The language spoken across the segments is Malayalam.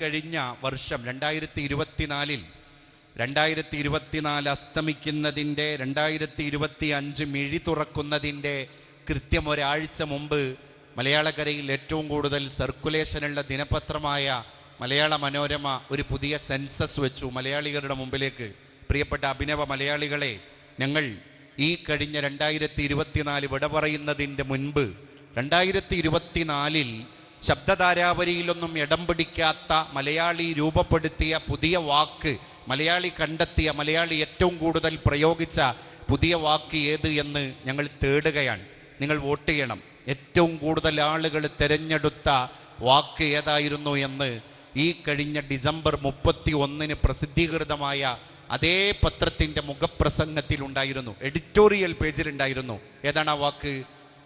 കഴിഞ്ഞ വർഷം രണ്ടായിരത്തി ഇരുപത്തിനാലിൽ രണ്ടായിരത്തി ഇരുപത്തിനാല് അസ്തമിക്കുന്നതിന്റെ രണ്ടായിരത്തി ഇരുപത്തി അഞ്ച് മിഴി തുറക്കുന്നതിന്റെ കൃത്യം ഒരാഴ്ച മുമ്പ് മലയാളകരയിൽ ഏറ്റവും കൂടുതൽ സർക്കുലേഷനുള്ള ദിനപത്രമായ മലയാള മനോരമ ഒരു പുതിയ സെൻസസ് വെച്ചു. മലയാളികളുടെ മുമ്പിലേക്ക് പ്രിയപ്പെട്ട അഭിനവ മലയാളികളെ ഞങ്ങൾ ഈ കഴിഞ്ഞ രണ്ടായിരത്തി ഇരുപത്തിനാല് വിട പറയുന്നതിന്റെ മുൻപ് രണ്ടായിരത്തി ഇരുപത്തിനാലിൽ ശബ്ദധാരാവരിയിലൊന്നും ഇടം പിടിക്കാത്ത മലയാളി രൂപപ്പെടുത്തിയ പുതിയ വാക്ക് മലയാളി കണ്ടെത്തിയ മലയാളി ഏറ്റവും കൂടുതൽ പ്രയോഗിച്ച പുതിയ വാക്ക് ഏത് എന്ന് ഞങ്ങൾ തേടുകയാണ്. നിങ്ങൾ വോട്ട് ചെയ്യണം. ഏറ്റവും കൂടുതൽ ആളുകൾ തിരഞ്ഞെടുത്ത വാക്ക് ഏതായിരുന്നു എന്ന് ഈ കഴിഞ്ഞ ഡിസംബർ മുപ്പത്തി ഒന്നിന് പ്രസിദ്ധീകൃതമായ അതേ പത്രത്തിന്റെ മുഖപ്രസംഗത്തിൽ ഉണ്ടായിരുന്നു. എഡിറ്റോറിയൽ പേജിലുണ്ടായിരുന്നു. ഏതാണ് ആ വാക്ക്?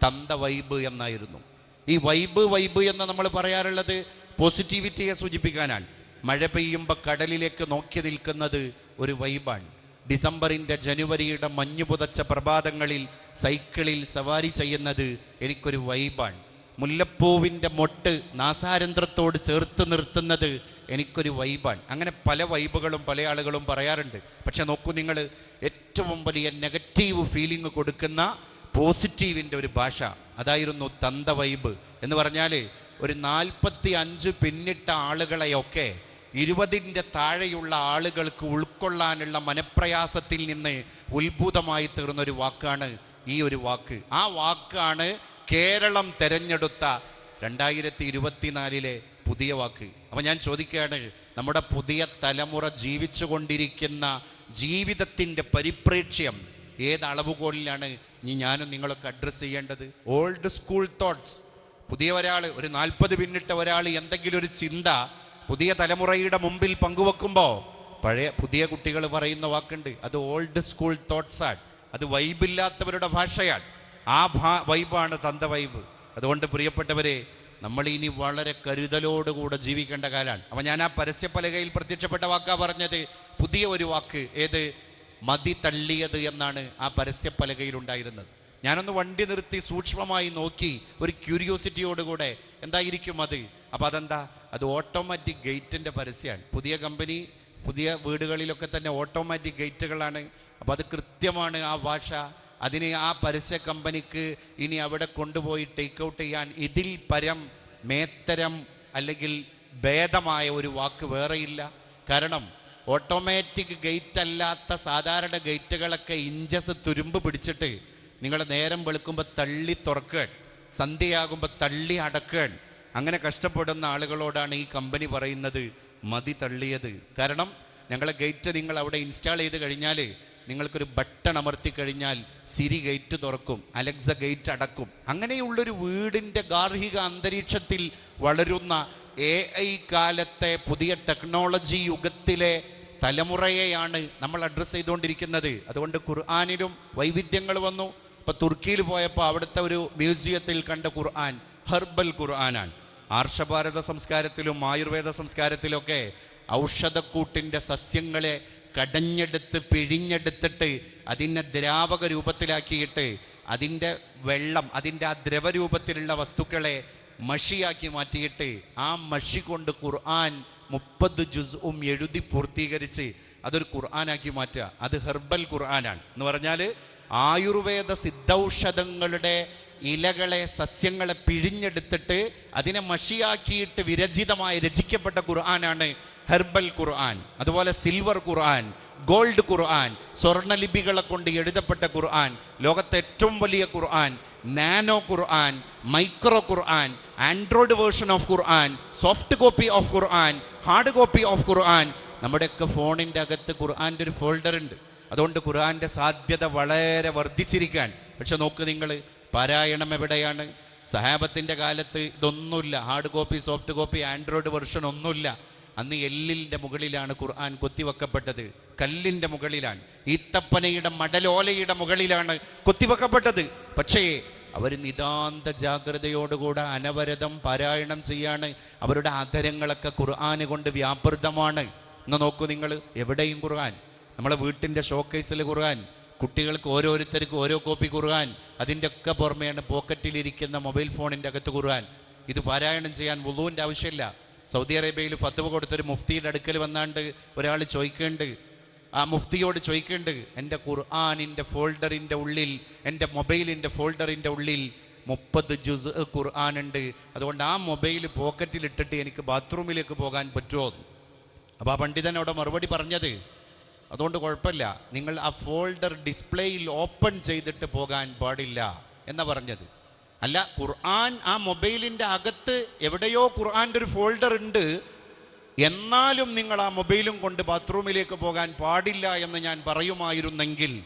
തന്ത വൈബ് എന്നായിരുന്നു. ഈ വൈബ് വൈബ് എന്ന് നമ്മൾ പറയാറുള്ളത് പോസിറ്റിവിറ്റിയെ സൂചിപ്പിക്കാനാണ്. മഴ പെയ്യുമ്പോൾ കടലിലേക്ക് നോക്കി നിൽക്കുന്നത് ഒരു വൈബാണ്. ഡിസംബറിന്റെ ജനുവരിയുടെ മഞ്ഞു പുതച്ച പ്രഭാതങ്ങളിൽ സൈക്കിളിൽ സവാരി ചെയ്യുന്നത് എനിക്കൊരു വൈബാണ്. മുല്ലപ്പൂവിന്റെ മൊട്ട് നാസാരന്ധ്രത്തോട് ചേർത്ത് നിർത്തുന്നത് എനിക്കൊരു വൈബാണ്. അങ്ങനെ പല വൈബുകളും പല ആളുകളും പറയാറുണ്ട്. പക്ഷെ നോക്കൂ നിങ്ങൾ ഏറ്റവും വലിയ നെഗറ്റീവ് ഫീലിംഗ് കൊടുക്കുന്ന പോസിറ്റീവിന്റെ ഒരു ഭാഷ അതായിരുന്നു തന്ത വൈബ് എന്ന് പറഞ്ഞാൽ ഒരു നാൽപ്പത്തി അഞ്ച് പിന്നിട്ട ആളുകളെയൊക്കെ ഇരുപതിന്റെ താഴെയുള്ള ആളുകൾക്ക് ഉൾക്കൊള്ളാനുള്ള മനപ്രയാസത്തിൽ നിന്ന് ഉത്ഭുതമായി തീർന്ന ഒരു വാക്കാണ് ഈ ഒരു വാക്ക്. ആ വാക്കാണ് കേരളം തെരഞ്ഞെടുത്ത രണ്ടായിരത്തി ഇരുപത്തിനാലിലെ പുതിയ വാക്ക്. അപ്പം ഞാൻ ചോദിക്കുകയാണ് നമ്മുടെ പുതിയ തലമുറ ജീവിച്ചു കൊണ്ടിരിക്കുന്ന ജീവിതത്തിന്റെ പരിപ്രേക്ഷ്യം ഏത് അളവുകോലിലാണ് ഇനി ഞാനും നിങ്ങളൊക്കെ അഡ്രസ്സ് ചെയ്യേണ്ടത് ഓൾഡ് സ്കൂൾ തോട്ട്സ് പുതിയ ഒരാൾ ഒരു നാൽപ്പത് പിന്നിട്ട ഒരാൾ എന്തെങ്കിലും ഒരു ചിന്ത പുതിയ തലമുറയുടെ മുമ്പിൽ പങ്കുവെക്കുമ്പോൾ പഴയ പുതിയ കുട്ടികൾ പറയുന്ന വാക്കുണ്ട് അത് ഓൾഡ് സ്കൂൾ തോട്ട്സ് ആണ്. അത് വൈബില്ലാത്തവരുടെ ഭാഷയാണ്. ആ ഭാ വൈബാണ് തന്ത വൈബ് അതുകൊണ്ട് പ്രിയപ്പെട്ടവരെ നമ്മൾ ഇനി വളരെ കരുതലോടുകൂടെ ജീവിക്കേണ്ട കാലമാണ് അപ്പം ഞാൻ ആ പരസ്യപ്പലകയിൽ പ്രത്യക്ഷപ്പെട്ട വാക്കാ പറഞ്ഞത് പുതിയ ഒരു വാക്ക്. ഏത്? മതി തള്ളിയത് എന്നാണ് ആ പരസ്യപ്പലകയിൽ ഉണ്ടായിരുന്നത് ഞാനൊന്ന് വണ്ടി നിർത്തി സൂക്ഷ്മമായി നോക്കി ഒരു ക്യൂരിയോസിറ്റിയോടുകൂടെ എന്തായിരിക്കും അത്? അപ്പം അതെന്താ? അത് ഓട്ടോമാറ്റിക് ഗേറ്റിന്റെ പരസ്യമാണ് പുതിയ കമ്പനി പുതിയ വീടുകളിലൊക്കെ തന്നെ ഓട്ടോമാറ്റിക് ഗേറ്റുകളാണ്. അപ്പം അത് കൃത്യമാണ് ആ ഭാഷ. അതിന് ആ പരസ്യ കമ്പനിക്ക് ഇനി അവിടെ കൊണ്ടുപോയി ടേക്ക് ഔട്ട് ചെയ്യാൻ ഇതിൽ പരം മേത്തരം അല്ലെങ്കിൽ ഭേദമായ ഒരു വാക്ക് വേറെയില്ല. കാരണം ഓട്ടോമാറ്റിക് ഗേറ്റ് അല്ലാത്ത സാധാരണ ഗേറ്റുകളൊക്കെ ഇഞ്ചസ് തുരുമ്പ് പിടിച്ചിട്ട് നിങ്ങൾ നേരം വെളുക്കുമ്പോൾ തള്ളി തുറക്കുകയാണ്. സന്ധ്യയാകുമ്പോൾ തള്ളി അടക്കുകയാണ്. അങ്ങനെ കഷ്ടപ്പെടുന്ന ആളുകളോടാണ് ഈ കമ്പനി പറയുന്നത് മതി തള്ളിയത്. കാരണം ഞങ്ങളെ ഗേറ്റ് നിങ്ങൾ അവിടെ ഇൻസ്റ്റാൾ ചെയ്ത് കഴിഞ്ഞാൽ നിങ്ങൾക്കൊരു ബട്ടൺ അമർത്തി കഴിഞ്ഞാൽ സിരി ഗേറ്റ് തുറക്കും അലക്സ ഗേറ്റ് അടക്കും. അങ്ങനെയുള്ളൊരു വീടിന്റെ ഗാർഹിക അന്തരീക്ഷത്തിൽ വളരുന്ന എ ഐ കാലത്തെ പുതിയ ടെക്നോളജി യുഗത്തിലെ തലമുറയെയാണ് നമ്മൾ അഡ്രസ്സ് ചെയ്തുകൊണ്ടിരിക്കുന്നത്. അതുകൊണ്ട് ഖുർആാനിലും വൈവിധ്യങ്ങൾ വന്നു. ഇപ്പൊ തുർക്കിയിൽ പോയപ്പോൾ അവിടുത്തെ ഒരു മ്യൂസിയത്തിൽ കണ്ട ഖുർആൻ ഹെർബൽ ഖുർആനാണ്. ആർഷഭാരത സംസ്കാരത്തിലും ആയുർവേദ സംസ്കാരത്തിലൊക്കെ ഔഷധക്കൂട്ടിന്റെ സസ്യങ്ങളെ കടഞ്ഞെടുത്ത് പിഴിഞ്ഞെടുത്തിട്ട് അതിനെ ദ്രാവക രൂപത്തിലാക്കിയിട്ട് അതിന്റെ വെള്ളം അതിന്റെ ആ ദ്രവരൂപത്തിലുള്ള വസ്തുക്കളെ മഷിയാക്കി മാറ്റിയിട്ട് ആ മഷി കൊണ്ട് ഖുർആൻ മുപ്പത് ജുസും എഴുതി പൂർത്തീകരിച്ച് അതൊരു ഖുർആനാക്കി മാറ്റുക. അത് ഹെർബൽ ഖുർആനാണ്. എന്ന് പറഞ്ഞാൽ ആയുർവേദ സിദ്ധൌഷധങ്ങളുടെ ഇലകളെ സസ്യങ്ങളെ പിഴിഞ്ഞെടുത്തിട്ട് അതിനെ മഷിയാക്കിയിട്ട് വിരചിതമായി രചിക്കപ്പെട്ട ഖുർആനാണ് ഹെർബൽ ഖുർആൻ. അതുപോലെ സിൽവർ ഖുർആൻ ഗോൾഡ് ഖുർആൻ സ്വർണലിപികളെ കൊണ്ട് എഴുതപ്പെട്ട ഖുർആൻ ലോകത്തെ ഏറ്റവും വലിയ ഖുർആൻ നാനോ ഖുർആൻ മൈക്രോ ഖുർആൻ Android version of Quran soft copy of Quran hard copy of ഖുർആൻ. നമ്മുടെയൊക്കെ ഫോണിന്റെ അകത്ത് ഖുർആന്റെ ഒരു ഫോൾഡർ ഉണ്ട്. അതുകൊണ്ട് ഖുർആന്റെ സാധ്യത വളരെ വർദ്ധിച്ചിരിക്കാൻ പക്ഷെ നോക്ക് നിങ്ങൾ പാരായണം എവിടെയാണ്? സഹാബത്തിന്റെ കാലത്ത് ഇതൊന്നുമില്ല. Hard copy soft copy Android version ഒന്നുമില്ല. അന്ന് എല്ലിന്റെ മുകളിലാണ് ഖുർആൻ കൊത്തിവെക്കപ്പെട്ടത്. കല്ലിന്റെ മുകളിലാണ്. ഈത്തപ്പനയുടെ മടലോലയുടെ മുകളിലാണ് കൊത്തിവെക്കപ്പെട്ടത്. പക്ഷേ അവർ നിതാന്ത ജാഗ്രതയോടുകൂടെ അനവരതം പാരായണം ചെയ്യാണ്. അവരുടെ ആദരങ്ങളൊക്കെ ഖുർആന് കൊണ്ട് വ്യാപൃതമാണ്. എന്ന് നോക്കൂ നിങ്ങൾ എവിടെയും ഖുർആൻ. നമ്മളെ വീട്ടിന്റെ ഷോക്കേസിൽ ഖുർആൻ. കുട്ടികൾക്ക് ഓരോരുത്തർക്ക് ഓരോ കോപ്പി ഖുർആൻ. അതിന്റെ ഒക്കെ പുറമെയാണ് പോക്കറ്റിലിരിക്കുന്ന മൊബൈൽ ഫോണിന്റെ അകത്ത് ഖുർആൻ. ഇത് പാരായണം ചെയ്യാൻ വുളുവിന്റെ ആവശ്യമില്ല. സൗദി അറേബ്യയിൽ ഫത്തുവ കൊടുത്തൊരു മുഫ്തിയുടെ അടുക്കൽ വന്നാണ്ട് ഒരാൾ ചോദിക്കേണ്ട ആ മുഫ്തിയോട് ചോദിക്കേണ്ട എന്റെ ഖുർആാനിന്റെ ഫോൾഡറിന്റെ ഉള്ളിൽ എന്റെ മൊബൈലിന്റെ ഫോൾഡറിന്റെ ഉള്ളിൽ മുപ്പത് ജുസ് ഖുർആൻ ഉണ്ട്. അതുകൊണ്ട് ആ മൊബൈൽ പോക്കറ്റിലിട്ടിട്ട് എനിക്ക് ബാത്റൂമിലേക്ക് പോകാൻ പറ്റുമോ? അപ്പോൾ ആ പണ്ഡിതൻ അവിടെ മറുപടി പറഞ്ഞത് അതുകൊണ്ട് കുഴപ്പമില്ല. നിങ്ങൾ ആ ഫോൾഡർ ഡിസ്പ്ലേയിൽ ഓപ്പൺ ചെയ്തിട്ട് പോകാൻ പാടില്ല എന്നാണ് പറഞ്ഞത്. അല്ല ഖുർആൻ ആ മൊബൈലിന്റെ അകത്ത് എവിടെയോ ഖുർആന്റെ ഒരു ഫോൾഡർ ഉണ്ട്. എന്നാലും നിങ്ങൾ ആ മൊബൈലും കൊണ്ട് ബാത്റൂമിലേക്ക് പോകാൻ പാടില്ല എന്ന് ഞാൻ പറയുമായിരുന്നെങ്കിൽ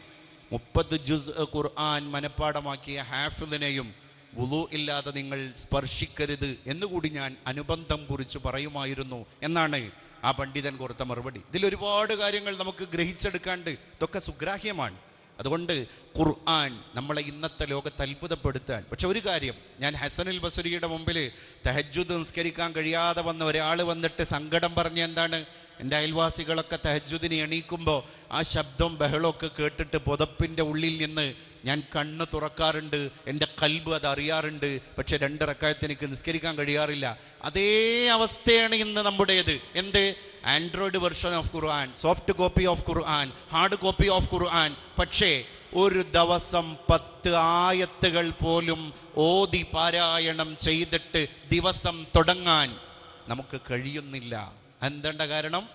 മുപ്പത് ജുസ് ഖുർആൻ മനഃപ്പാടമാക്കിയ ഹാഫിദിനെയും വുളു ഇല്ലാതെ നിങ്ങൾ സ്പർശിക്കരുത് എന്നുകൂടി ഞാൻ അനുബന്ധം കുറിച്ച് പറയുമായിരുന്നു. എന്നാണ് ആ പണ്ഡിതൻ കൊടുത്ത മറുപടി. ഇതിൽ ഒരുപാട് കാര്യങ്ങൾ നമുക്ക് ഗ്രഹിച്ചെടുക്കാണ്ട് ഇതൊക്കെ സുഗ്രാഹ്യമാണ്. അതുകൊണ്ട് ഖുർആൻ നമ്മളെ ഇന്നത്തെ ലോകത്ത് അത്ഭുതപ്പെടുത്താൻ. പക്ഷെ ഒരു കാര്യം ഞാൻ ഹസനുൽ ബസുരിയുടെ മുമ്പിൽ തഹജുദ് നിസ്കരിക്കാൻ കഴിയാതെ വന്ന ഒരാൾ വന്നിട്ട് സങ്കടം പറഞ്ഞ എന്താണ് എന്റെ അയൽവാസികളൊക്കെ തഹജ്ജുദിനെ എണീക്കുമ്പോൾ ആ ശബ്ദം ബഹളമൊക്കെ കേട്ടിട്ട് പുതപ്പിന്റെ ഉള്ളിൽ നിന്ന് ഞാൻ കണ്ണ് തുറക്കാറുണ്ട് എന്റെ കൽബ് അത് അറിയാറുണ്ട് പക്ഷെ രണ്ടിറക്കായത്തിന് എനിക്ക് നിസ്കരിക്കാൻ കഴിയാറില്ല. അതേ അവസ്ഥയാണ് ഇന്ന് നമ്മുടേത്. എന്ത്? Android version of Quran soft copy of Quran hard copy of Quran. പക്ഷേ ഒരു ദിവസം പത്ത് ആയത്തുകൾ പോലും ഓതി പാരായണം ചെയ്തിട്ട് ദിവസം തുടങ്ങാൻ നമുക്ക് കഴിയുന്നില്ല. എന്തേണ്ട കാരണം?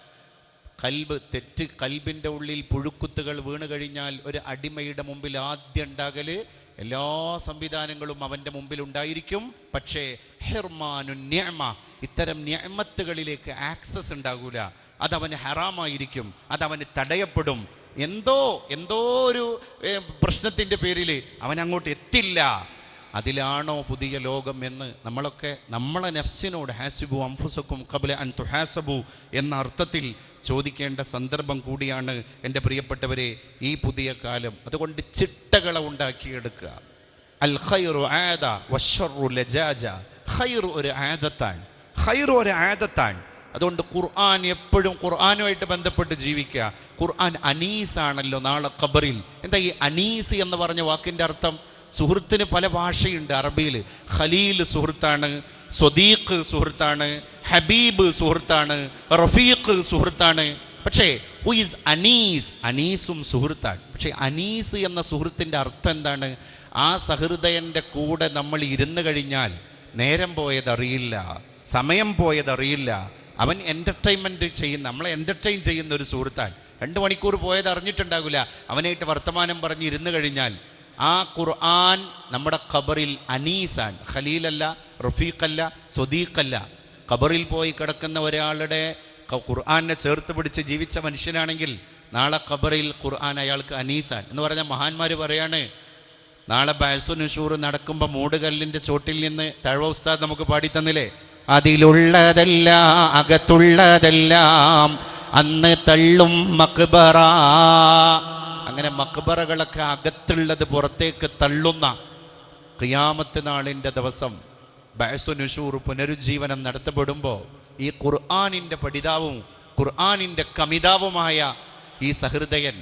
കൽബ് തെറ്റ് കൽബിന്റെ ഉള്ളിൽ പുഴുക്കുത്തുകൾ വീണ് കഴിഞ്ഞാൽ ഒരു അടിമയുടെ മുമ്പിൽ ആദ്യം ഉണ്ടാകൽ എല്ലാ സംവിധാനങ്ങളും അവന്റെ മുമ്പിൽ ഉണ്ടായിരിക്കും. പക്ഷേ ഹെർമാനു ന്യമ ഇത്തരം ന്യമത്തുകളിലേക്ക് ആക്സസ് ഉണ്ടാകൂല. അതവന് ഹറാമായിരിക്കും. അതവന് തടയപ്പെടും. എന്തോ എന്തോ ഒരു പ്രശ്നത്തിന്റെ പേരിൽ അവൻ അങ്ങോട്ട് എത്തില്ല. അതിലാണോ പുതിയ ലോകം എന്ന് നമ്മളൊക്കെ നമ്മളെ നഫ്സിനോട് ഹാസിബു അംഫുസക്കും കബല അൻ തുഹാസബു എന്ന അർത്ഥത്തിൽ ചോദിക്കേണ്ട സന്ദർഭം കൂടിയാണ് എന്റെ പ്രിയപ്പെട്ടവരെ ഈ പുതിയ കാലം. അതുകൊണ്ട് ചിട്ടകളെ ഉണ്ടാക്കിയെടുക്കുക. അൽ ഖൈറു ആദ വഷറു ലജാജ. ഖൈറു ഒരു ആദത്താൻ. ഖൈറു ഒരു ആദത്താണ് അതുകൊണ്ട് ഖുർആൻ എപ്പോഴും ഖുർആനുമായിട്ട് ബന്ധപ്പെട്ട് ജീവിക്കുക. ഖുർആൻ അനീസാണല്ലോ നാളെ ഖബറിൽ. എന്താ ഈ അനീസ് എന്ന് പറഞ്ഞ വാക്കിന്റെ അർത്ഥം? സുഹൃത്തിന് പല ഭാഷയുണ്ട് അറബിയിൽ. ഖലീൽ സുഹൃത്താണ് സ്വദീഖ് സുഹൃത്താണ് ഹബീബ് സുഹൃത്താണ് റഫീഖ് സുഹൃത്താണ്. പക്ഷേ ഹു ഈസ് അനീസ്? അനീസും സുഹൃത്താണ്. പക്ഷേ അനീസ് എന്ന സുഹൃത്തിന്റെ അർത്ഥം എന്താണ്? ആ സഹൃദയന്റെ കൂടെ നമ്മൾ ഇരുന്ന് കഴിഞ്ഞാൽ നേരം പോയതറിയില്ല സമയം പോയതറിയില്ല അവൻ എന്റർടൈൻമെന്റ് ചെയ്യുന്ന നമ്മളെ എന്റർടൈൻ ചെയ്യുന്ന ഒരു സുഹൃത്താണ്. രണ്ട് മണിക്കൂർ പോയത് അറിഞ്ഞിട്ടുണ്ടാകില്ല അവനായിട്ട് വർത്തമാനം പറഞ്ഞ് ഇരുന്ന് കഴിഞ്ഞാൽ ആ ഖുർആൻ നമ്മുടെ ഖബറിൽ അനീസാൻ ഖലീലല്ല റഫീഖല്ല സ്വദീഖല്ല. ഖബറിൽ പോയി കിടക്കുന്ന ഒരാളുടെ ഖുർആാനെ ചേർത്ത് പിടിച്ച് ജീവിച്ച മനുഷ്യനാണെങ്കിൽ നാളെ ഖബറിൽ ഖുർആൻ അയാൾക്ക് അനീസാൻ എന്ന് പറഞ്ഞ മഹാന്മാർ പറയാണ് നാളെ ബയസുനുഷൂർ നടക്കുമ്പോൾ മൂടുകല്ലിന്റെ ചോട്ടിൽ നിന്ന് തഴവ ഉസ്താദ് നമുക്ക് പാടി തന്നില്ലേ അതിലുള്ളതെല്ലാം അകത്തുള്ളതെല്ലാം അന്ന് തള്ളും മക്ബറ. അങ്ങനെ മക്ബറകളൊക്കെ അകത്തുള്ളത് പുറത്തേക്ക് തള്ളുന്ന ക്രിയാമത്ത് നാളിന്റെ ദിവസം ബയസുനുഷൂർ പുനരുജ്ജീവനം നടത്തപ്പെടുമ്പോൾ ഈ ഖുർആാനിന്റെ പഠിതാവും ഖുർആാനിന്റെ കമിതാവുമായ ഈ സഹൃദയൻ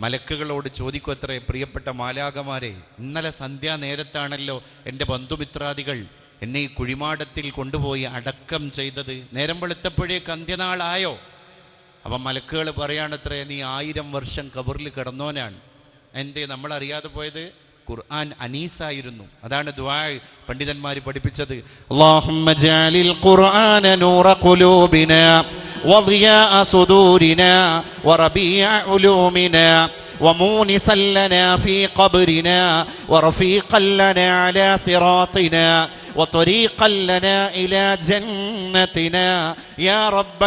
മലക്കുകളോട് ചോദിക്കും അത്രേ പ്രിയപ്പെട്ട മാലാകമാരെ ഇന്നലെ സന്ധ്യാ നേരത്താണല്ലോ എന്റെ ബന്ധുമിത്രാദികൾ എന്നെ ഈ കുഴിമാടത്തിൽ കൊണ്ടുപോയി അടക്കം ചെയ്തത്. നേരം വെളുത്തപ്പോഴേക്ക് അന്ത്യനാളായോ? അപ്പം മലക്കുകൾ പറയാണത്രേ നീ ആയിരം വർഷം കബറിൽ കിടന്നോനാണ്. എന്തേ നമ്മൾ അറിയാതെ പോയത്? ഖുർആൻ അനീസായിരുന്നു. അതാണ് ദ്വാ പണ്ഡിതന്മാർ പഠിപ്പിച്ചത്. ഉലൂമിനാ ومونسا لنا في قبرنا ورفيقا لنا على صراطنا وطريقا لنا إلى جنتنا يا رب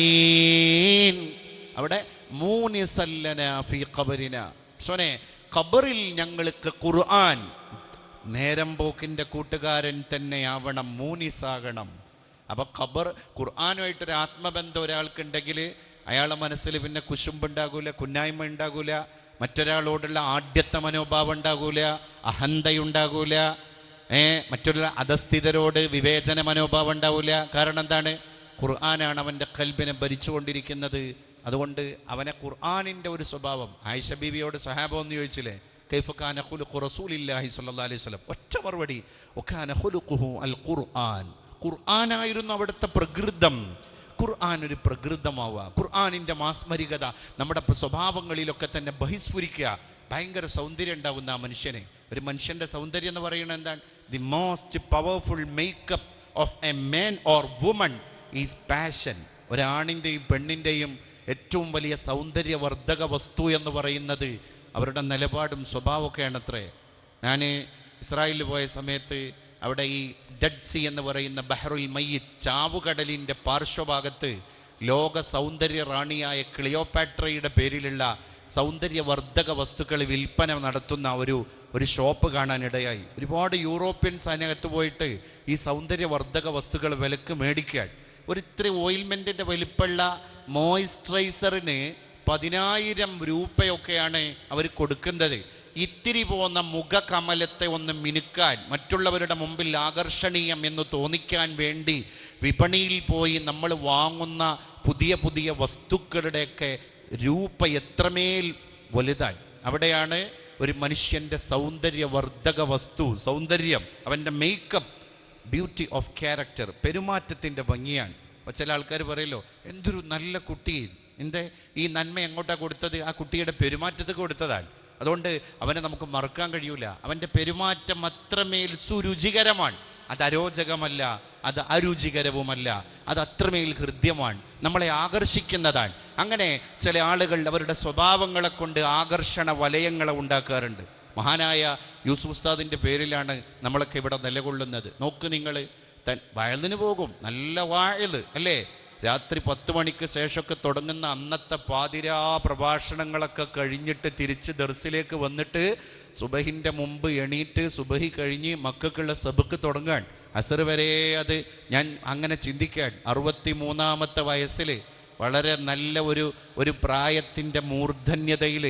العالمين അവിടെ മൂനിസല്ലന ഫി ഖബരിന സോനെ ഖബറിൽ ഞങ്ങൾക്ക് ഖുർആൻ നേരം പോക്കിൻ്റെ കൂട്ടുകാരൻ തന്നെയാവണം മൂനിസാകണം അപ്പൊ ഖബർ ഖുർആാനുമായിട്ടൊരു ആത്മബന്ധം ഒരാൾക്കുണ്ടെങ്കിൽ അയാളെ മനസ്സിൽ പിന്നെ കുശുമ്പുണ്ടാകൂല കുന്നായ്മ ഉണ്ടാകൂല മറ്റൊരാളോടുള്ള ആഢ്യത്ത മനോഭാവം ഉണ്ടാകൂല അഹന്തയുണ്ടാകൂല ഏ മറ്റുള്ള അധസ്ഥിതരോട് വിവേചന മനോഭാവം ഉണ്ടാവില്ല കാരണം എന്താണ്? ഖുർആനാണ് അവന്റെ കൽബിനെ ഭരിച്ചുകൊണ്ടിരിക്കുന്നത്. അതുകൊണ്ട് അവനെ ഖുർആാനിന്റെ ഒരു സ്വഭാവം. ആയിഷ ബീവിയോട് സഹാബം എന്ന് ചോദിച്ചില്ലേ? ഖുറസൂൽ റസൂലില്ലാഹി സ്വല്ലല്ലാഹി അലൈഹി സ്വലം ഒറ്റ മറുപടി. അൽ ഖുർആൻ. ഖുർആനായിരുന്നു അവിടുത്തെ പ്രകൃതം. ഖുർആൻ ഒരു പ്രകൃതമാവുക. ഖുർആാനിന്റെ മാസ്മരികത നമ്മുടെ സ്വഭാവങ്ങളിലൊക്കെ തന്നെ ബഹിസ്ഫുരിക്കുക. ഭയങ്കര സൗന്ദര്യം ഉണ്ടാകുന്ന ആ മനുഷ്യനെ. ഒരു മനുഷ്യന്റെ സൗന്ദര്യം എന്ന് പറയുന്നത് എന്താണ്? The most powerful makeup of a man or woman is passion ഒരാണിന്റെയും പെണ്ണിന്റെയും ഏറ്റവും വലിയ സൗന്ദര്യവർദ്ധക വസ്തു എന്ന് പറയുന്നത് അവരുടെ നിലപാടും സ്വഭാവമൊക്കെയാണ് അത്രേ ഞാൻ ഇസ്രായേലിൽ പോയ സമയത്ത് അവിടെ ഈ ഡെഡ് സി എന്ന് പറയുന്ന ബഹ്റുൽ മയ്യിത്ത് ചാവുകടലിന്റെ പാർശ്വഭാഗത്ത് ലോക സൗന്ദര്യ റാണിയായ ക്ലിയോപാട്രയുടെ പേരിലുള്ള സൗന്ദര്യവർദ്ധക വസ്തുക്കൾ വിൽപ്പന നടത്തുന്ന ഒരു ഒരു ഷോപ്പ് കാണാനിടയായി. ഒരുപാട് യൂറോപ്യൻ അതിനകത്ത് പോയിട്ട് ഈ സൗന്ദര്യവർദ്ധക വസ്തുക്കൾ വിലക്ക് മേടിക്കാൻ ഒരു ഇത്ര ഓയിൽമെന്റിന്റെ വലിപ്പമുള്ള മോയിസ്ചറൈസറിന് പതിനായിരം രൂപയൊക്കെയാണ് അവർ കൊടുക്കുന്നത്. ഇത്തിരി പോന്ന മുഖകമലത്തെ ഒന്ന് മിനുക്കാൻ മറ്റുള്ളവരുടെ മുമ്പിൽ ആകർഷണീയം എന്ന് തോന്നിക്കാൻ വേണ്ടി വിപണിയിൽ പോയി നമ്മൾ വാങ്ങുന്ന പുതിയ പുതിയ വസ്തുക്കളുടെയൊക്കെ രൂപ എത്രമേൽ വലുതായി. അവിടെയാണ് ഒരു മനുഷ്യന്റെ സൗന്ദര്യവർദ്ധക വസ്തു സൗന്ദര്യം അവന്റെ മേക്കപ്പ് ബ്യൂട്ടി ഓഫ് ക്യാരക്ടർ പെരുമാറ്റത്തിന്റെ ഭംഗിയാണ്. ചില ആൾക്കാർ പറയല്ലോ എന്തൊരു നല്ല കുട്ടി എന്തേ ഈ നന്മ എങ്ങോട്ടാണ് കൊടുത്തത്? ആ കുട്ടിയുടെ പെരുമാറ്റത്തിൽ കൊടുത്തതാണ്. അതുകൊണ്ട് അവനെ നമുക്ക് മറക്കാൻ കഴിയൂല. അവന്റെ പെരുമാറ്റം അത്രമേൽ സുരുചികരമാണ്. അത് അരോചകമല്ല അത് അരുചികരവുമല്ല അത് അത്രമേൽ ഹൃദ്യമാണ്. നമ്മളെ ആകർഷിക്കുന്നതാണ്. അങ്ങനെ ചില ആളുകൾ അവരുടെ സ്വഭാവങ്ങളെ കൊണ്ട് ആകർഷണ വലയങ്ങളെ ഉണ്ടാക്കാറുണ്ട്. മഹാനായ യൂസുഫ് ഉസ്താദിന്റെ പേരിലാണ് നമ്മളൊക്കെ ഇവിടെ നിലകൊള്ളുന്നത്. നോക്ക് നിങ്ങൾ തൻ വയലിന് പോകും നല്ല വാഴൽ അല്ലേ? രാത്രി പത്ത് മണിക്ക് ശേഷമൊക്കെ തുടങ്ങുന്ന അന്നത്തെ പാതിരാ പ്രഭാഷണങ്ങളൊക്കെ കഴിഞ്ഞിട്ട് തിരിച്ച് ദർസിലേക്ക് വന്നിട്ട് സുബഹിന്റെ മുമ്പ് എണീറ്റ് സുബഹി കഴിഞ്ഞ് മക്കൾക്കുള്ള സബക്ക് തുടങ്ങാൻ. അസർ വരെ അത് ഞാൻ അങ്ങനെ ചിന്തിക്കാൻ. അറുപത്തി മൂന്നാമത്തെ വയസ്സിൽ വളരെ നല്ല ഒരു ഒരു പ്രായത്തിന്റെ മൂർധന്യതയിൽ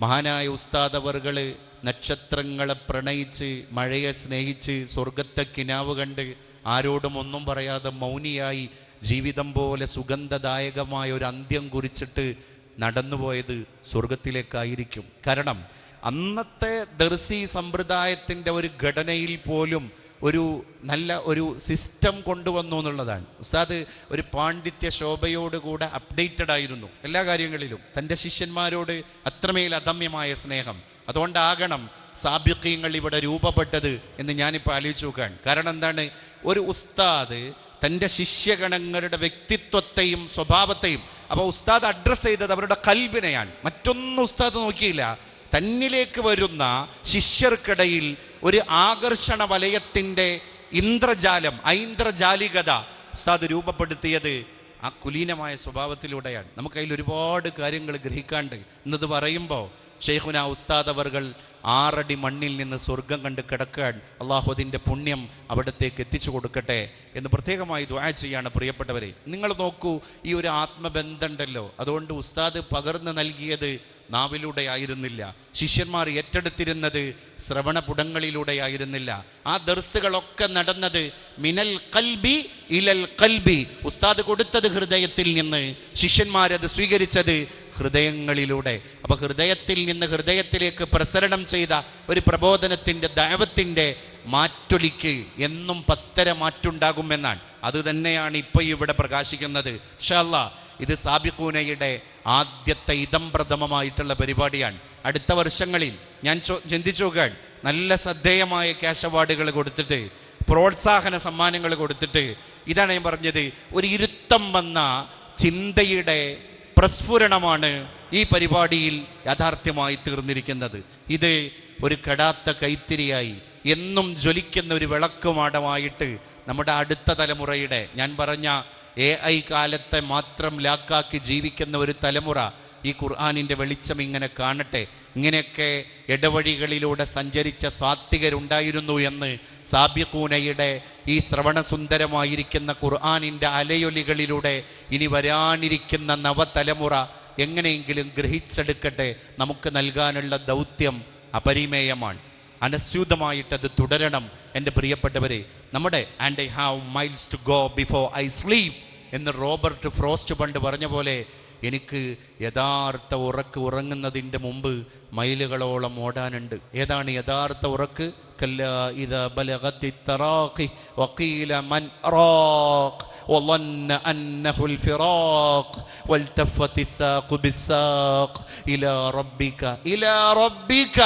മഹാനായ ഉസ്താദവറുകൾ നക്ഷത്രങ്ങളെ പ്രണയിച്ച് മഴയെ സ്നേഹിച്ച് സ്വർഗത്തെ കിനാവ് കണ്ട് ആരോടും ഒന്നും പറയാതെ മൗനിയായി ജീവിതം പോലെ സുഗന്ധദായകമായ ഒരു അന്ത്യം കുറിച്ചിട്ട് നടന്നുപോയത് സ്വർഗത്തിലേക്കായിരിക്കും. കാരണം അന്നത്തെ ദർസി സമ്പ്രദായത്തിന്റെ ഒരു ഘടനയിൽ പോലും ഒരു നല്ല ഒരു സിസ്റ്റം കൊണ്ടുവന്നു എന്നുള്ളതാണ്. ഉസ്താദ് ഒരു പാണ്ഡിത്യ ശോഭയോടുകൂടെ അപ്ഡേറ്റഡ് ആയിരുന്നു എല്ലാ കാര്യങ്ങളിലും. തന്റെ ശിഷ്യന്മാരോട് അത്രമേൽ അദമ്യമായ സ്നേഹം. അതുകൊണ്ടാകണം സാബിക്യങ്ങൾ ഇവിടെ രൂപപ്പെട്ടത് എന്ന് ഞാനിപ്പോൾ ആലോചിച്ച് നോക്കുകയാണ്. കാരണം എന്താണ്? ഒരു ഉസ്താദ് തന്റെ ശിഷ്യഗണങ്ങളുടെ വ്യക്തിത്വത്തെയും സ്വഭാവത്തെയും. അപ്പോൾ ഉസ്താദ് അഡ്രസ്സ് ചെയ്തത് അവരുടെ കൽബിനെയാണ്. മറ്റൊന്നും ഉസ്താദ് നോക്കിയില്ല. തന്നിലേക്ക് വരുന്ന ശിഷ്യർക്കിടയിൽ ഒരു ആകർഷണ വലയത്തിന്റെ ഇന്ദ്രജാലം ഐന്ദ്രജാലികത ഉസ്താദ് രൂപപ്പെടുത്തിയത് ആ കുലീനമായ സ്വഭാവത്തിലൂടെയാണ്. നമുക്ക് അതിൽ ഒരുപാട് കാര്യങ്ങൾ ഗ്രഹിക്കാണ്ട് എന്നത് പറയുമ്പോൾ ഷെയ്ഖുന ഉസ്താദ് അവർകൾ ആറടി മണ്ണിൽ നിന്ന് സ്വർഗം കണ്ട് കിടക്കാൻ അള്ളാഹു അതിന്റെ പുണ്യം അവിടത്തേക്ക് എത്തിച്ചു കൊടുക്കട്ടെ എന്ന് പ്രത്യേകമായി ദ്വാ ചെയ്യാണ് പ്രിയപ്പെട്ടവരെ. നിങ്ങൾ നോക്കൂ ഈ ഒരു ആത്മബന്ധമുണ്ടല്ലോ. അതുകൊണ്ട് ഉസ്താദ് പകർന്നു നൽകിയത് നാവിലൂടെ ആയിരുന്നില്ല. ശിഷ്യന്മാർ ഏറ്റെടുത്തിരുന്നത് ശ്രവണപുടങ്ങളിലൂടെ ആയിരുന്നില്ല. ആ ദർസുകളൊക്കെ നടന്നത് മിനൽ കൽബി ഇലൽ കൽബി ഉസ്താദ് കൊടുത്തത് ഹൃദയത്തിൽ നിന്ന് ശിഷ്യന്മാരത് സ്വീകരിച്ചത് ഹൃദയങ്ങളിലൂടെ. അപ്പൊ ഹൃദയത്തിൽ നിന്ന് ഹൃദയത്തിലേക്ക് പ്രസരണം ചെയ്ത ഒരു പ്രബോധനത്തിന്റെ ദൈവത്തിന്റെ മാറ്റൊലിക്ക് എന്നും പത്തര മാറ്റുണ്ടാകുമെന്നാണ്. അത് തന്നെയാണ് ഇപ്പൊ ഇവിടെ പ്രകാശിക്കുന്നത്. ഷല്ല ഇത് സാബിഖൂനയുടെ ആദ്യത്തെ ഇതംപ്രഥമമായിട്ടുള്ള പരിപാടിയാണ്. അടുത്ത വർഷങ്ങളിൽ ഞാൻ ചോ- ചിന്തിച്ചു നോക്കാൻ നല്ല ശ്രദ്ധേയമായ ക്യാഷ് അവാർഡുകൾ കൊടുത്തിട്ട് പ്രോത്സാഹന സമ്മാനങ്ങൾ കൊടുത്തിട്ട് ഇതാണ് ഞാൻ പറഞ്ഞത്. ഒരു ഇരുത്തം വന്ന ചിന്തയുടെ പ്രസ്ഫുരണമാണ് ഈ പരിപാടിയിൽ യാഥാർത്ഥ്യമായി തീർന്നിരിക്കുന്നത്. ഇത് ഒരു കെടാത്ത കൈത്തിരിയായി. എന്നും ജ്വലിക്കുന്ന ഒരു വിളക്കുമാടമായിട്ട് നമ്മുടെ അടുത്ത തലമുറയുടെ ഞാൻ പറഞ്ഞ എ ഐ കാലത്തെ മാത്രം ലാക്കാക്കി ജീവിക്കുന്ന ഒരു തലമുറ ഈ ഖുർആാനിന്റെ വെളിച്ചം ഇങ്ങനെ കാണട്ടെ. ഇങ്ങനെയൊക്കെ ഇടവഴികളിലൂടെ സഞ്ചരിച്ച സാത്വികരുണ്ടായിരുന്നു എന്ന് സാബിഖൂനയുടെ ഈ ശ്രവണസുന്ദരമായിരിക്കുന്ന ഖുർആാനിന്റെ അലയൊലികളിലൂടെ ഇനി വരാനിരിക്കുന്ന നവതലമുറ എങ്ങനെയെങ്കിലും ഗ്രഹിച്ചെടുക്കട്ടെ. നമുക്ക് നൽകാനുള്ള ദൗത്യം അപരിമേയമാണ്. അനസ്യൂതമായിട്ടത് തുടരണം. എന്റെ പ്രിയപ്പെട്ടവരെ നമ്മുടെ and I have miles to go before I sleep എന്ന് റോബർട്ട് ഫ്രോസ്റ്റ് പണ്ട് പറഞ്ഞ പോലെ എനിക്ക് യഥാർത്ഥ ഉറക്ക് ഉറങ്ങുന്നതിൻ്റെ മുമ്പ് മൈലുകളോളം ഓടാനുണ്ട് ഏതാണ് യഥാർത്ഥ ഉറക്ക് കല്ല ഇതാ ബലഗത്തി തറാഖി വഖീല മൻ റാഖ് وظن أنه الفراق والتفت الساق بالساق إلى ربك إلى ربك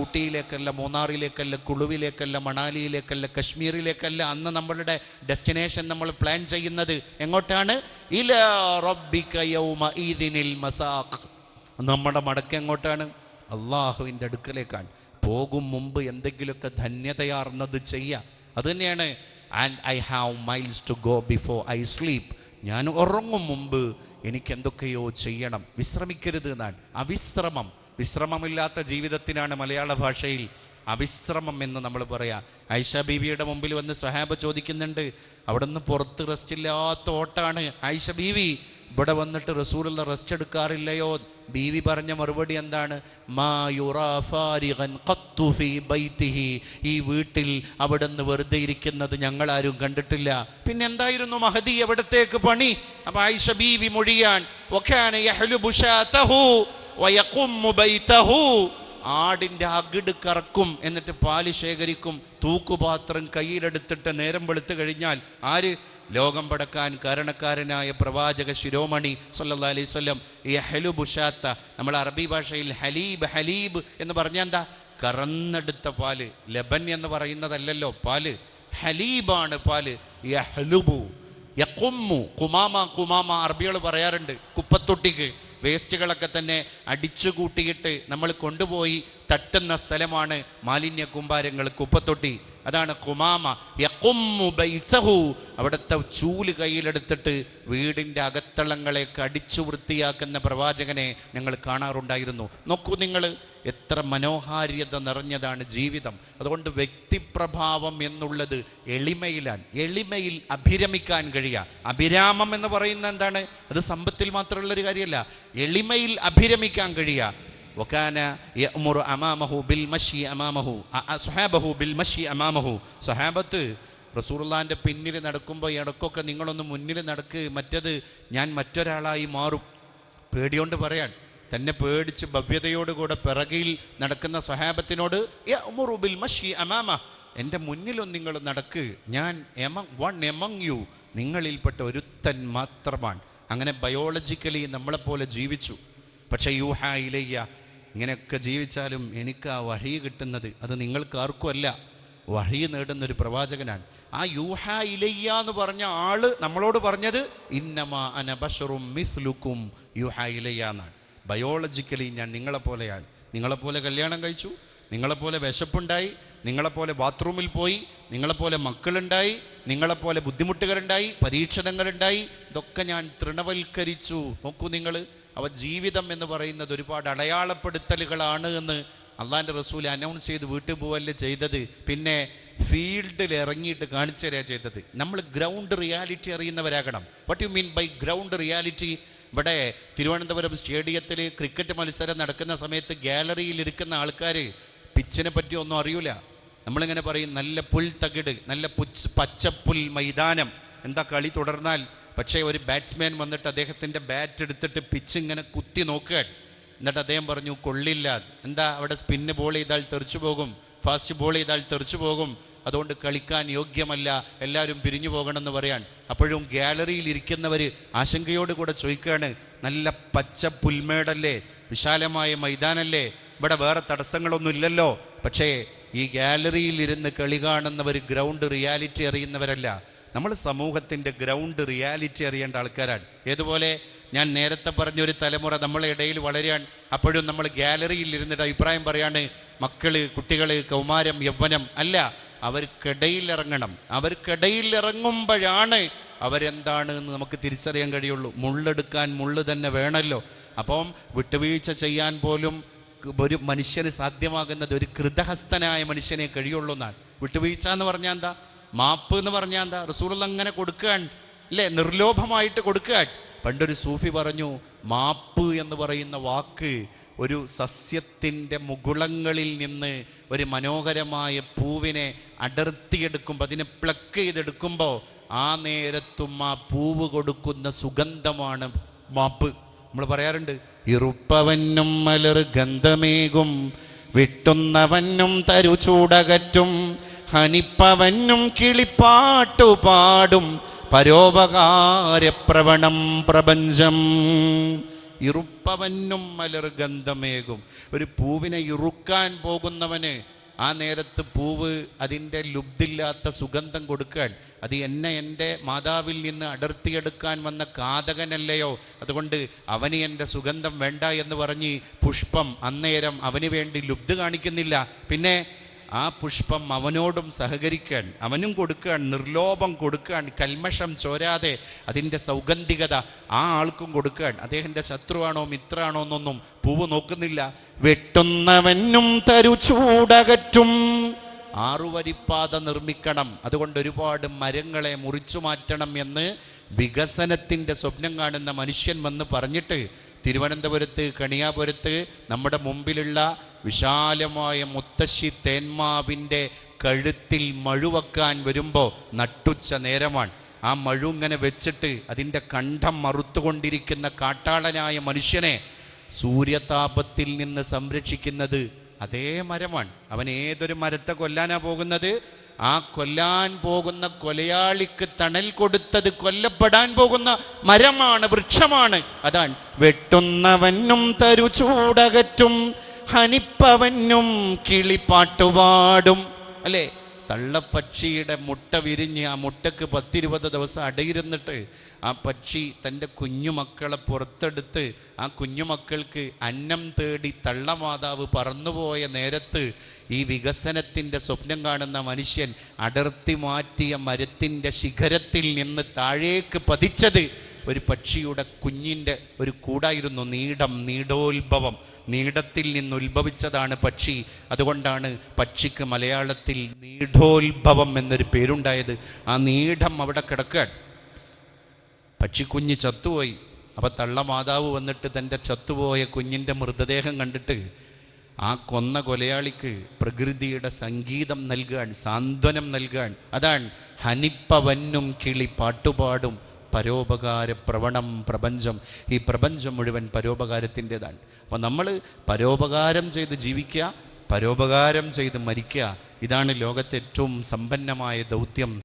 ഊട്ടിയിലേക്കല്ല മൂന്നാറിലേക്കല്ല കുളുവിലേക്കല്ല മണാലിയിലേക്കല്ല കശ്മീരിലേക്കല്ല അന്ന് നമ്മളുടെ ഡെസ്റ്റിനേഷൻ നമ്മൾ പ്ലാൻ ചെയ്യുന്നത് എങ്ങോട്ടാണ്? ഇല റബ്ബിക യൗമ ഈദിനിൽ മസാഖ്. നമ്മുടെ മടക്ക് എങ്ങോട്ടാണ്? അള്ളാഹുവിന്റെ അടുക്കലേക്കാണ്. പോകും മുമ്പ് എന്തെങ്കിലുമൊക്കെ ധന്യതയാർന്നത് ചെയ്യുക അതുതന്നെയാണ് and I have miles to go before I sleep ഞാൻ ഉറങ്ങും മുമ്പ് എനിക്ക് എന്തൊക്കെയോ ചെയ്യണം. വിശ്രമിക്കരുത് എന്നാണ്. അവിശ്രമം. വിശ്രമമില്ലാത്ത ജീവിതത്തിനാണ് മലയാള ഭാഷയിൽ അവിശ്രമം എന്ന് നമ്മൾ പറയാം. ഐഷ ബീവിയുടെ മുമ്പിൽ വന്ന് സഹാബ ചോദിക്കുന്നുണ്ട് അവിടുന്ന് പുറത്ത് റെസ്റ്റ് ഇല്ലാത്ത ഓട്ടാണ്. ഐഷ ബീവി ഇവിടെ വന്നിട്ട് റസൂലുള്ള റെസ്റ്റ് എടുക്കാറില്ലയോ? ബീവി പറഞ്ഞ മറുപടി എന്താണ്. ഈ വീട്ടിൽ അവിടുന്ന് വെറുതെ ഇരിക്കുന്നത് ഞങ്ങൾ ആരും കണ്ടിട്ടില്ല. പിന്നെ എന്തായിരുന്നു മഹദി എവിടത്തേക്ക് പണി? അപ്പൊ ആയിഷ ബീവി മൊഴിയാൻ ആടിന്റെ അകിട് കറക്കും. എന്നിട്ട് പാൽ ശേഖരിക്കും. തൂക്കുപാത്രം കയ്യിലെടുത്തിട്ട് നേരം വെളുത്തു കഴിഞ്ഞാൽ ആര്? ലോകം പടക്കാൻ കാരണക്കാരനായ പ്രവാചക ശിരോമണി സല്ലാ അലൈഹി ഈ ഹലു ബുഷാത്ത. നമ്മൾ അറബി ഭാഷയിൽ ഹലീബ് ഹലീബ് എന്ന് പറഞ്ഞാൽ എന്താ? കറന്നെടുത്ത പാൽ. ലബൻ എന്ന് പറയുന്നതല്ലല്ലോ പാൽ. ഹലീബാണ് പാൽ. യഹ്ലുബു. യക്കുമ്മു കുമാമ കുമാമ അറബികൾ പറയാറുണ്ട്. കുപ്പത്തൊട്ടിക്ക്. വേസ്റ്റുകളൊക്കെ തന്നെ അടിച്ചു കൂട്ടിയിട്ട് നമ്മൾ കൊണ്ടുപോയി തട്ടുന്ന സ്ഥലമാണ് മാലിന്യ കുമ്പാരങ്ങൾ കുപ്പത്തൊട്ടി. അതാണ് കുമാമ യഖുമ്മു ബൈതഹു. അവിടുത്തെ ചൂൽ കയ്യിലെടുത്തിട്ട് വീടിന്റെ അകത്തളങ്ങളെയൊക്കെ അടിച്ചു വൃത്തിയാക്കുന്ന പ്രവാചകനെ ഞങ്ങൾ കാണാറുണ്ടായിരുന്നു. നോക്കൂ നിങ്ങൾ എത്ര മനോഹാരിത നിറഞ്ഞതാണ് ജീവിതം. അതുകൊണ്ട് വ്യക്തിപ്രഭാവം എന്നുള്ളത് എളിമയിലാണ്. എളിമയിൽ അഭിരമിക്കാൻ കഴിയുക അഭിരാമം എന്ന് പറയുന്ന എന്താണ്? അത് സമ്പത്തിൽ മാത്രമുള്ളൊരു കാര്യമല്ല. എളിമയിൽ അഭിരമിക്കാൻ കഴിയുക വക്കാന യഅ്മുറു അമാമഹു ബിൽ മഷി അമാമഹു സുഹാബഹു ബിൽ മഷി അമാമഹു സഹാബത്ത് റസൂർലാന്റെ പിന്നിൽ നടക്കുമ്പോൾ ഇടക്കൊക്കെ നിങ്ങളൊന്ന് മുന്നിൽ നടക്ക്. മറ്റത് ഞാൻ മറ്റൊരാളായി മാറും. പേടിയോണ്ട് പറയാൻ. തന്നെ പേടിച്ച് ഭവ്യതയോടുകൂടെ പിറകിൽ നടക്കുന്ന സഹാബത്തിനോട് ബിൽ മഷി അമാമ. എന്റെ മുന്നിലും നിങ്ങൾ നടക്ക്. ഞാൻ എമങ് വൺ എമങ് യു. നിങ്ങളിൽപ്പെട്ട ഒരുത്തൻ മാത്രമാണ്. അങ്ങനെ ബയോളജിക്കലി നമ്മളെപ്പോലെ ജീവിച്ചു. പക്ഷേ യൂഹ ഇലയ്യ ഇങ്ങനെയൊക്കെ ജീവിച്ചാലും എനിക്ക് ആ വഴി കിട്ടുന്നത് അത് നിങ്ങൾക്ക് ആർക്കുമല്ല വഴി നേടുന്ന ഒരു പ്രവാചകനാണ്. ആ യൂഹ ഇലയ്യ എന്ന് പറഞ്ഞ ആൾ നമ്മളോട് പറഞ്ഞത് ഇന്നമാ അനബഷറും മിസ്ലുക്കും യൂഹ ഇലയ്യ എന്നാണ്. ബയോളജിക്കലി ഞാൻ നിങ്ങളെപ്പോലെയാണ് നിങ്ങളെപ്പോലെ കല്യാണം കഴിച്ചു നിങ്ങളെപ്പോലെ വിശപ്പുണ്ടായി നിങ്ങളെപ്പോലെ ബാത്റൂമിൽ പോയി നിങ്ങളെപ്പോലെ മക്കളുണ്ടായി നിങ്ങളെപ്പോലെ ബുദ്ധിമുട്ടുകളുണ്ടായി പരീക്ഷണങ്ങളുണ്ടായി ഇതൊക്കെ ഞാൻ തൃണവൽക്കരിച്ചു. നോക്കൂ നിങ്ങൾ അവ ജീവിതം എന്ന് പറയുന്നത് ഒരുപാട് അടയാളപ്പെടുത്തലുകളാണ് എന്ന് അള്ളാന്റെ റസൂൽ അനൗൺസ് ചെയ്ത് വീട്ടിൽ പോവല്ലേ ചെയ്തത്. പിന്നെ ഫീൽഡിൽ ഇറങ്ങിയിട്ട് കാണിച്ചു തരാ ചെയ്തത്. നമ്മൾ ground reality അറിയുന്നവരാകണം. What you mean by ground reality ഇവിടെ തിരുവനന്തപുരം സ്റ്റേഡിയത്തിൽ ക്രിക്കറ്റ് മത്സരം നടക്കുന്ന സമയത്ത് ഗാലറിയിൽ ഇരിക്കുന്ന ആൾക്കാർ പിച്ചിനെ പറ്റി ഒന്നും അറിയൂല. നമ്മളിങ്ങനെ പറയും നല്ല പുൽ തകിട് നല്ല പുച്ച് പച്ചപ്പുൽ മൈതാനം. എന്താ കളി തുടർന്നാൽ പക്ഷേ ഒരു ബാറ്റ്സ്മാൻ വന്നിട്ട് അദ്ദേഹത്തിന്റെ ബാറ്റ് എടുത്തിട്ട് പിച്ച് ഇങ്ങനെ കുത്തി നോക്കുകയാണ് എന്നിട്ട് അദ്ദേഹം പറഞ്ഞു കൊള്ളില്ല. എന്താ അവിടെ സ്പിന്ന് ബോൾ ചെയ്താൽ തെറിച്ചു പോകും? ഫാസ്റ്റ് ബോൾ ചെയ്താൽ തെറിച്ചു പോകും? അതുകൊണ്ട് കളിക്കാൻ യോഗ്യമല്ല. എല്ലാവരും പിരിഞ്ഞു പോകണമെന്ന് പറയാൻ. അപ്പോഴും ഗാലറിയിൽ ഇരിക്കുന്നവർ ആശങ്കയോടുകൂടെ ചോദിക്കുകയാണ് നല്ല പച്ച പുൽമേടല്ലേ? വിശാലമായ മൈതാനല്ലേ? ഇവിടെ വേറെ തടസ്സങ്ങളൊന്നും ഇല്ലല്ലോ. പക്ഷേ ഈ ഗാലറിയിൽ ഇരുന്ന് കളി കാണുന്നവർ ഗ്രൗണ്ട് റിയാലിറ്റി അറിയുന്നവരല്ല. നമ്മൾ സമൂഹത്തിന്റെ ഗ്രൗണ്ട് റിയാലിറ്റി അറിയേണ്ട ആൾക്കാരാണ്. ഏതുപോലെ ഞാൻ നേരത്തെ പറഞ്ഞ ഒരു തലമുറ നമ്മളെ ഇടയിൽ വളരാൻ അപ്പോഴും നമ്മൾ ഗാലറിയിൽ ഇരുന്നിട്ട് അഭിപ്രായം പറയാണ് മക്കൾ കുട്ടികൾ കൗമാരം യൗവനം. അല്ല അവർക്കിടയിൽ ഇറങ്ങണം. അവർക്കിടയിൽ ഇറങ്ങുമ്പോഴാണ് അവരെന്താണ് എന്ന് നമുക്ക് തിരിച്ചറിയാൻ കഴിയുള്ളൂ. മുള്ളെടുക്കാൻ മുള്ള് തന്നെ വേണമല്ലോ. അപ്പം വിട്ടുവീഴ്ച ചെയ്യാൻ പോലും ഒരു മനുഷ്യന് സാധ്യമാകുന്നത് ഒരു കൃതഹസ്തനായ മനുഷ്യനെ കഴിയുള്ളൂ എന്നാണ്. വിട്ടുവീഴ്ച എന്ന് പറഞ്ഞാൽ എന്താ? മാപ്പ് എന്ന് പറഞ്ഞാൽ എന്താ റസൂൾ അങ്ങനെ കൊടുക്കാൻ അല്ലേ നിർലോഭമായിട്ട് കൊടുക്കാൻ. പണ്ടൊരു സൂഫി പറഞ്ഞു മാപ്പ് എന്ന് പറയുന്ന വാക്ക് ഒരു സസ്യത്തിന്റെ മുകുളങ്ങളിൽ നിന്ന് ഒരു മനോഹരമായ പൂവിനെ അടർത്തിയെടുക്കുമ്പോൾ അതിനെ പ്ലക്ക് ചെയ്തെടുക്കുമ്പോൾ ആ നേരത്തും ആ പൂവ് കൊടുക്കുന്ന സുഗന്ധമാണ് മാപ്പ്. നമ്മൾ പറയാറുണ്ട് ഇറുപ്പവനും മലർ ഗന്ധമേകും വിട്ടുന്നവനും തരു ചൂടകറ്റും ഹനിപ്പവനും കിളിപ്പാട്ടു പാടും പരോപകാരപ്രവണം പ്രപഞ്ചം. ഇറുപ്പവനും മലർ ഗന്ധമേകും ഒരു പൂവിനെ ഇറുക്കാൻ പോകുന്നവന് ആ നേരത്ത് പൂവ് അതിന്റെ ലുബ്ധില്ലാത്ത സുഗന്ധം കൊടുക്കാൻ അത് എന്നെ എന്റെ മാതാവിൽ നിന്ന് അടർത്തിയെടുക്കാൻ വന്ന കാതകനല്ലയോ? അതുകൊണ്ട് അവന് എന്റെ സുഗന്ധം വേണ്ട എന്ന് പറഞ്ഞ് പുഷ്പം അന്നേരം അവന് വേണ്ടി ലുബ്ധ് കാണിക്കുന്നില്ല. പിന്നെ ആ പുഷ്പം അവനോടും സഹകരിക്കാൻ അവനും കൊടുക്കാൻ നിർലോഭം കൊടുക്കാൻ കൽമഷം ചോരാതെ അതിന്റെ സൗഗന്ധികത ആ ആൾക്കും കൊടുക്കാൻ. അദ്ദേഹത്തിന്റെ ശത്രുവാണോ മിത്രാണോ എന്നൊന്നും പൂവ് നോക്കുന്നില്ല. വെട്ടുന്നവനും തരു ചൂടകറ്റും. ആറുവരിപ്പാത നിർമ്മിക്കണം. അതുകൊണ്ട് ഒരുപാട് മരങ്ങളെ മുറിച്ചു മാറ്റണം എന്ന് വികസനത്തിന്റെ സ്വപ്നം കാണുന്ന മനുഷ്യൻ വന്ന് പറഞ്ഞിട്ട് തിരുവനന്തപുരത്ത് കണിയാപുരത്ത് നമ്മുടെ മുമ്പിലുള്ള വിശാലമായ മുത്തശ്ശി തേന്മാവിന്റെ കഴുത്തിൽ മഴുവെക്കാൻ വരുമ്പോൾ നട്ടുച്ച നേരമാണ്. ആ മഴു ഇങ്ങനെ വെച്ചിട്ട് അതിന്റെ കണ്ഠം മറുത്തുകൊണ്ടിരിക്കുന്ന കാട്ടാളനായ മനുഷ്യനെ സൂര്യതാപത്തിൽ നിന്ന് സംരക്ഷിക്കുന്നത് അതേ മരമാണ്. അവൻ ഏതൊരു മരത്തെ കൊല്ലാനാ പോകുന്നത്? ആ കൊല്ലാൻ പോകുന്ന കൊലയാളിക്ക് തണൽ കൊടുത്തത് കൊല്ലപ്പെടാൻ പോകുന്ന മരമാണ് വൃക്ഷമാണ്. അതാണ് വെട്ടുന്നവനും തരു ചൂടകറ്റും ഹനിപ്പവനും കിളിപ്പാട്ടുപാടും. അല്ലേ? തള്ളപ്പക്ഷിയുടെ മുട്ട വിരിഞ്ഞ് ആ മുട്ടക്ക് പത്തിരുപത് ദിവസം അടയിരുന്നിട്ട് ആ പക്ഷി തന്റെ കുഞ്ഞുമക്കളെ പുറത്തെടുത്ത് ആ കുഞ്ഞുമക്കൾക്ക് അന്നം തേടി തള്ളമാതാവ് പറന്നുപോയ നേരത്ത് ഈ വികസനത്തിന്റെ സ്വപ്നം കാണുന്ന മനുഷ്യൻ അടർത്തി മാറ്റിയ മരത്തിന്റെ ശിഖരത്തിൽ നിന്ന് താഴേക്ക് പതിച്ചത് ഒരു പക്ഷിയുടെ കുഞ്ഞിന്റെ ഒരു കൂടായിരുന്നു നീടം നീടോത്ഭവം. നീടത്തിൽ നിന്ന് ഉത്ഭവിച്ചതാണ് പക്ഷി. അതുകൊണ്ടാണ് പക്ഷിക്ക് മലയാളത്തിൽ നീടോത്ഭവം എന്നൊരു പേരുണ്ടായത്. ആ നീടം അവിടെ കിടക്കുകയാണ്. പക്ഷിക്കുഞ്ഞ് ചത്തുപോയി. അപ്പം തള്ള മാതാവ് വന്നിട്ട് തന്റെ ചത്തുപോയ കുഞ്ഞിന്റെ മൃതദേഹം കണ്ടിട്ട് ആ കൊന്ന കൊലയാളിക്ക് പ്രകൃതിയുടെ സംഗീതം നൽകാൻ സാന്ത്വനം നൽകാൻ. അതാണ് ഹനിപ്പവന്നും കിളി പാട്ടുപാടും പരോപകാര പ്രവണം പ്രപഞ്ചം. ഈ പ്രപഞ്ചം മുഴുവൻ പരോപകാരത്തിന്റെതാണ്. അപ്പോൾ നമ്മൾ പരോപകാരം ചെയ്ത് ജീവിക്കുക പരോപകാരം ചെയ്ത് മരിക്കുക ഇതാണ് ലോകത്തെ ഏറ്റവും സമ്പന്നമായ ദൗത്യം.